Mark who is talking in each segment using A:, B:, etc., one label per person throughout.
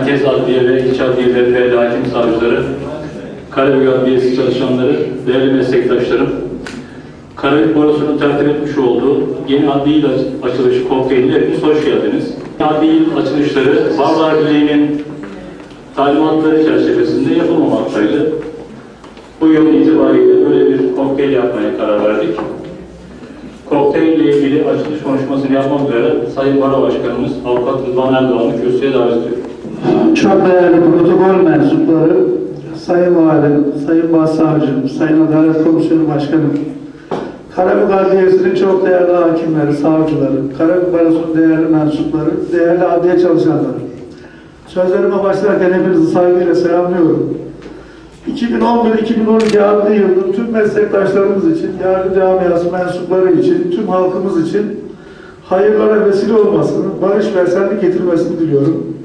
A: Merkez Adliye ve İç Adliyeleri değerli hakim savcıları, Karabük Adliyesi çalışanları, değerli meslektaşlarım, Karabük Barosu'nun tertip etmiş olduğu yeni adli yıl açılışı kokteyline hepiniz hoş geldiniz. Adli yıl açılışları Barlar Birliği'nin talimatları çerçevesinde yapılmamaktaydı. Bu yıl itibariyle böyle bir kokteyl yapmaya karar verdik. Kokteyl ile ilgili açılış konuşmasını yapmak üzere Sayın Baro Başkanımız Avukat Rıdvan Erdoğan'ı kürsüye davet ediyorum.
B: Çok değerli protokol mensupları, Sayın Valim, Sayın Başsavcım, Sayın Adalet Komisyonu Başkanım, Karabük Adliyesi'nin çok değerli hakimleri, savcıları, Karabük Barosu'nun değerli mensupları, değerli adliye çalışanları. Sözlerime başlarken hepinizi saygıyla selamlıyorum. 2011-2012 adli yılının tüm meslektaşlarımız için, yargı camiası mensupları için, tüm halkımız için hayırlara vesile olmasını, barış ve esenlik getirmesini diliyorum.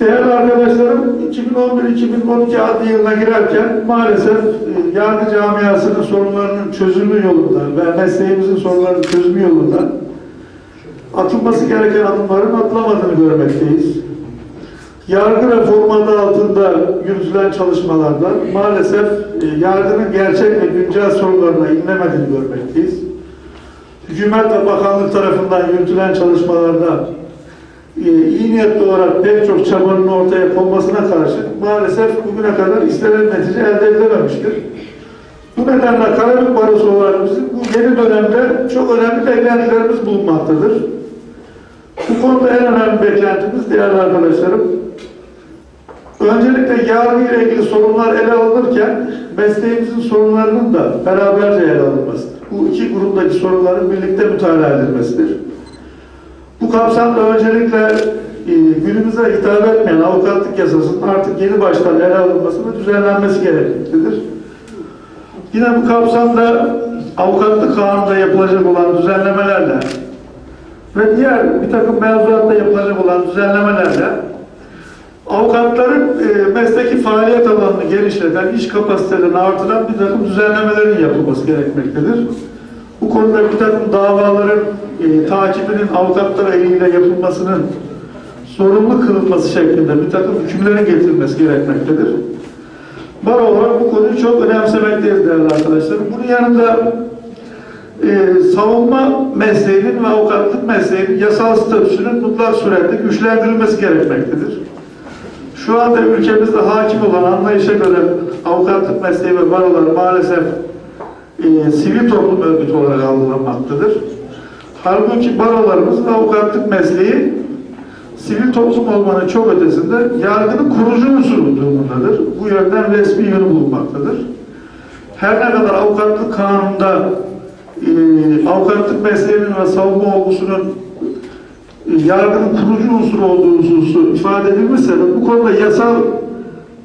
B: Değerli arkadaşlarım, 2011-2012 adli yılına girerken maalesef e, yargı camiasının sorunlarının çözümü yolunda ve mesleğimizin sorunlarının çözümü yolunda atılması gereken adımların atılamadığını görmekteyiz. Yargı reformu adı altında yürütülen çalışmalarda maalesef e, yargının gerçek ve güncel sorunlarına inlemediğini görmekteyiz. Hükümet ve bakanlık tarafından yürütülen çalışmalarda e, iyi niyetli olarak pek çok çabanın ortaya konmasına karşı maalesef bugüne kadar istenen netice elde edilememiştir. Bu nedenle Karabük Barosu olarak bizim bu yeni dönemde çok önemli beklentilerimiz bulunmaktadır. Bu konuda en önemli beklentimiz değerli arkadaşlarım, öncelikle yargı ile ilgili sorunlar ele alınırken mesleğimizin sorunlarının da beraberce ele alınmasıdır. Bu iki gruptaki sorunların birlikte mütalaa edilmesidir. Bu kapsamda öncelikle e, günümüze hitap etmeyen avukatlık yasasının artık yeni baştan ele alınması ve düzenlenmesi gerekmektedir. Yine bu kapsamda avukatlık kanununda yapılacak olan düzenlemelerle ve diğer bir takım mevzuatta yapılacak olan düzenlemelerle avukatların e, mesleki faaliyet alanını genişleten, iş kapasitelerini artıran bir takım düzenlemelerin yapılması gerekmektedir. Bu konuda bir takım davaların e, takibinin avukatlar eliyle yapılmasının sorumlu kılınması şeklinde bir takım hükümlerin getirilmesi gerekmektedir. Bar olarak bu konuyu çok önemsemekteyiz değerli arkadaşlar. Bunun yanında e, savunma mesleğinin ve avukatlık mesleğinin yasal statüsünün mutlak surette güçlendirilmesi gerekmektedir. Şu anda ülkemizde hakim olan anlayışa göre avukatlık mesleği ve barolar maalesef e, sivil toplum örgütü olarak algılanmaktadır. Halbuki barolarımız ve avukatlık mesleği sivil toplum olmanın çok ötesinde yargının kurucu unsuru durumundadır. Bu yönden resmi yönü bulunmaktadır. Her ne kadar avukatlık kanununda e, avukatlık mesleğinin ve savunma olgusunun e, yargının kurucu unsuru olduğu hususu ifade edilmişse de bu konuda yasal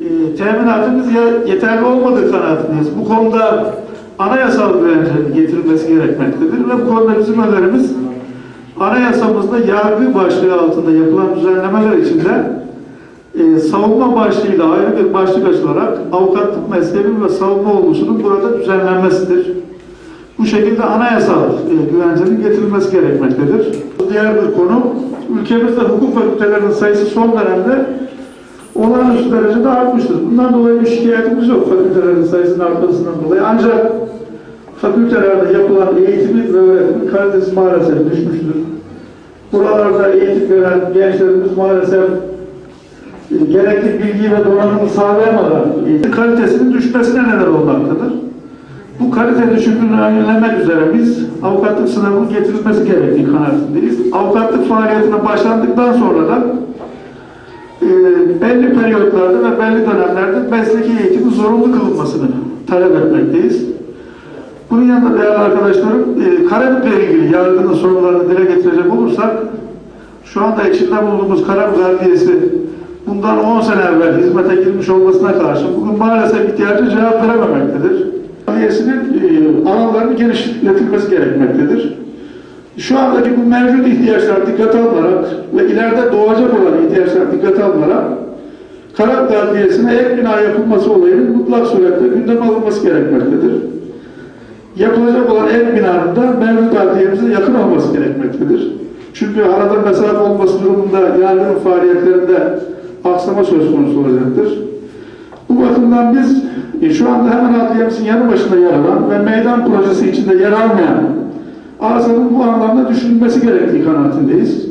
B: e, teminatımız yeterli olmadığı kanaatindeyiz. Bu konuda anayasal güvencenin getirilmesi gerekmektedir ve bu konuda bizim önerimiz anayasamızda yargı başlığı altında yapılan düzenlemeler içinde e, savunma başlığıyla ayrı bir başlık açılarak avukatlık mesleğinin ve savunma olgusunun burada düzenlenmesidir. Bu şekilde anayasal e, güvencenin getirilmesi gerekmektedir. Diğer bir konu, ülkemizde hukuk fakültelerinin sayısı son dönemde olağanüstü derecede artmıştır. Bundan dolayı bir şikayetimiz yok fakültelerin sayısının artmasından dolayı. Ancak fakültelerde yapılan eğitimin ve öğretimin kalitesi maalesef düşmüştür. Buralarda eğitim veren gençlerimiz maalesef e, gerekli bilgi ve donanımı sağlayamadan eğitim kalitesinin düşmesine neden olmaktadır. Bu kalite düşüklüğünü önlemek üzere biz avukatlık sınavının getirilmesi gerektiği kanaatindeyiz. Avukatlık faaliyetine başlandıktan sonra da e, belli periyotlarda ve belli dönemlerde mesleki eğitimin zorunlu kılınmasını talep etmekteyiz. Bunun yanında değerli arkadaşlarım, e, Karabük'le ilgili yargının sorunlarını dile getirecek olursak, şu anda içinde bulunduğumuz Karabük Adliyesi bundan 10 sene evvel hizmete girmiş olmasına karşın bugün maalesef ihtiyacı cevap verememektedir. Adliyesinin e, alanlarını genişletilmesi gerekmektedir. Şu andaki bu mevcut ihtiyaçlar dikkate alınarak ve ileride doğacak olan ihtiyaçlar dikkate alınarak Karabük Adliyesi'ne ek bina yapılması olayının mutlak surette gündeme alınması gerekmektedir. Yapılacak olan ek binanın da mevcut adliyemize yakın olması gerekmektedir. Çünkü arada mesafe olması durumunda yargının faaliyetlerinde aksama söz konusu olacaktır. Bu bakımdan biz e, şu anda hemen adliyemizin yanı başında yer alan ve meydan projesi içinde yer almayan arsanın bu anlamda düşünülmesi gerektiği kanaatindeyiz.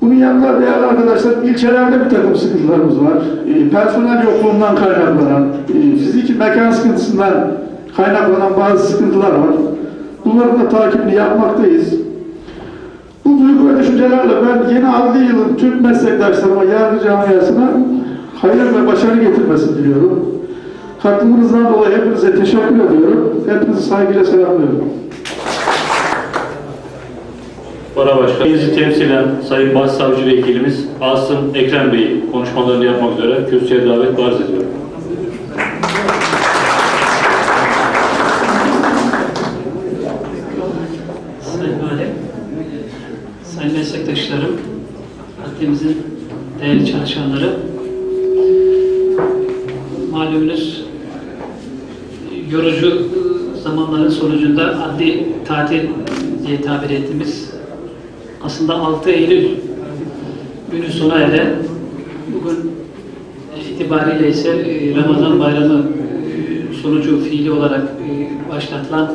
B: Bunun yanında değerli arkadaşlar ilçelerde bir takım sıkıntılarımız var. E, personel yokluğundan kaynaklanan, e, fiziki mekan sıkıntısından kaynaklanan bazı sıkıntılar var. Bunların da takibini yapmaktayız. Bu duygu ve düşüncelerle ben yeni adli yılın tüm meslektaşlarıma, yargı camiasına hayır ve başarı getirmesini diliyorum. Katılımınızdan dolayı hepinize teşekkür ediyorum. Hepinizi saygıyla selamlıyorum.
A: Bara Başkanımızı temsilen Sayın Başsavcı Vekilimiz Asım Ekrem Bey konuşmalarını yapmak üzere kürsüye davet arz ediyorum.
C: Sayın Valim, sayın meslektaşlarım, adlimizin değerli çalışanları, malumunuz yorucu zamanların sonucunda adli tatil diye tabir ettiğimiz aslında 6 Eylül günü sona eren bugün itibariyle ise e, Ramazan bayramı e, sonucu fiili olarak e, başlatılan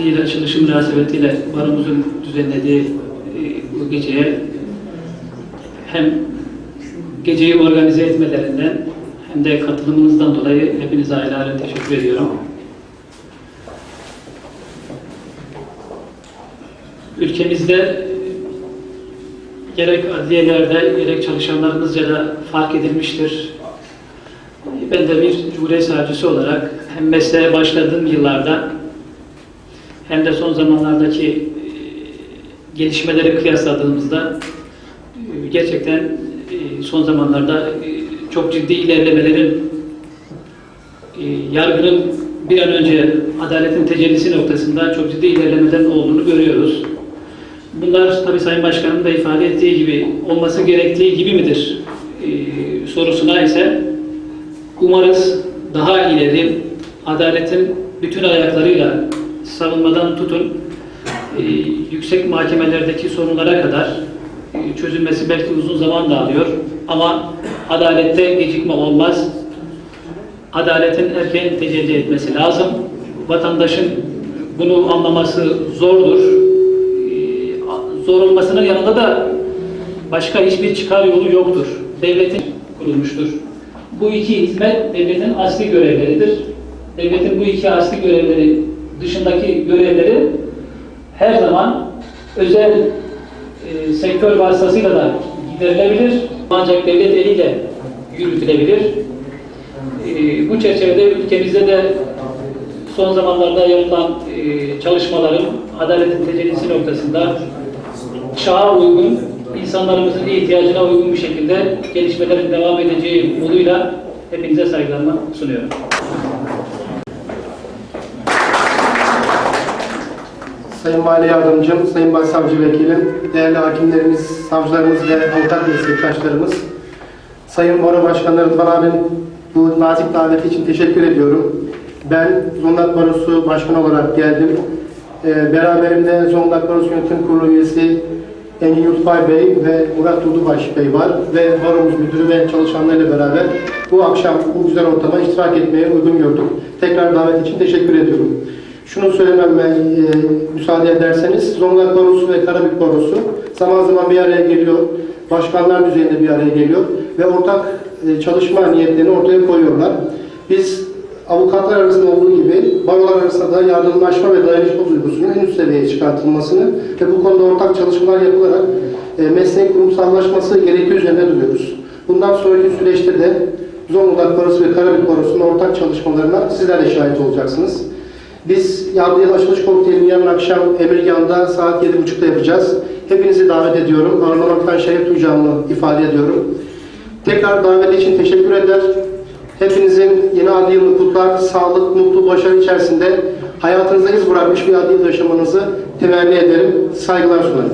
C: ile açılışı münasebetiyle barımızın düzenlediği bu geceye hem geceyi organize etmelerinden hem de katılımınızdan dolayı hepinize ayrı ayrı teşekkür ediyorum. Ülkemizde e, gerek adliyelerde gerek çalışanlarımızca da fark edilmiştir. Ben de bir Cumhuriyet Savcısı olarak hem mesleğe başladığım yıllarda hem de son zamanlardaki e, gelişmeleri kıyasladığımızda e, gerçekten e, son zamanlarda e, çok ciddi ilerlemelerin e, yargının bir an önce adaletin tecellisi noktasında çok ciddi ilerlemeden olduğunu görüyoruz. Bunlar tabii Sayın Başkanım da ifade ettiği gibi olması gerektiği gibi midir e, sorusuna ise umarız daha ileri adaletin bütün ayaklarıyla savunmadan tutun e, yüksek mahkemelerdeki sorunlara kadar e, çözülmesi belki uzun zaman da alıyor ama adalette gecikme olmaz. Adaletin erken tecelli etmesi lazım. Vatandaşın bunu anlaması zordur. Zor olmasının yanında da başka hiçbir çıkar yolu yoktur. Devletin kurulmuştur. Bu iki hizmet devletin asli görevleridir. Devletin bu iki asli görevleri dışındaki görevleri her zaman özel e, sektör vasıtasıyla da giderilebilir. Ancak devlet eliyle yürütülebilir. E, bu çerçevede ülkemizde de son zamanlarda yapılan e, çalışmaların adaletin tecellisi noktasında çağa uygun, insanlarımızın ihtiyacına uygun bir şekilde gelişmelerin devam edeceği umuduyla hepinize saygılarımı sunuyorum.
D: Sayın Mali Yardımcım, Sayın Başsavcı Vekilim, değerli hakimlerimiz, savcılarımız ve avukat meslektaşlarımız, Sayın Bora Başkanı Rıdvan abim bu nazik daveti için teşekkür ediyorum. Ben Zonguldak Barosu Başkanı olarak geldim. Ee, beraberimde Zonguldak Barosu Yönetim Kurulu üyesi Engin Yurtbay Bey ve Murat Dudubaş Bey var ve baromuz müdürü ve çalışanlarıyla beraber bu akşam bu güzel ortama iştirak etmeye uygun gördük. Tekrar davet için teşekkür ediyorum. Şunu söylememe e, müsaade ederseniz, Zonguldak Barosu ve Karabük Barosu zaman zaman bir araya geliyor, başkanlar düzeyinde bir araya geliyor ve ortak e, çalışma niyetlerini ortaya koyuyorlar. Biz avukatlar arasında olduğu gibi barolar arasında da yardımlaşma ve dayanışma duygusunun en üst seviyeye çıkartılmasını ve bu konuda ortak çalışmalar yapılarak e, mesleğin kurumsallaşması gerektiği üzerine duruyoruz. Bundan sonraki süreçte de Zonguldak Barosu ve Karabük Barosu'nun ortak çalışmalarına sizler de şahit olacaksınız. Biz yargı yıl açılış kokteyli yarın akşam Emirgan'da saat 7.30'da yapacağız. Hepinizi davet ediyorum. Ağırlamaktan şeref duyacağımı ifade ediyorum. Tekrar davet için teşekkür eder. Hepinizin yeni adli yılını kutlar, sağlık, mutlu, başarı içerisinde hayatınıza iz bırakmış bir adli yıl yaşamanızı temenni ederim. Saygılar sunarım.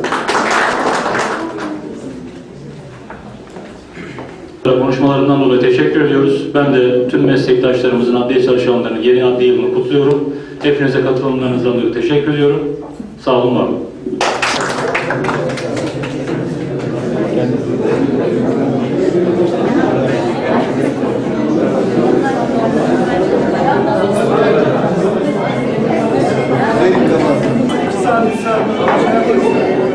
A: Konuşmalarından dolayı teşekkür ediyoruz. Ben de tüm meslektaşlarımızın, adliye çalışanlarının yeni adli yılını kutluyorum. Hepinize katılımlarınızdan dolayı teşekkür ediyorum. Sağ olun, var. Thank you. Sağ olun.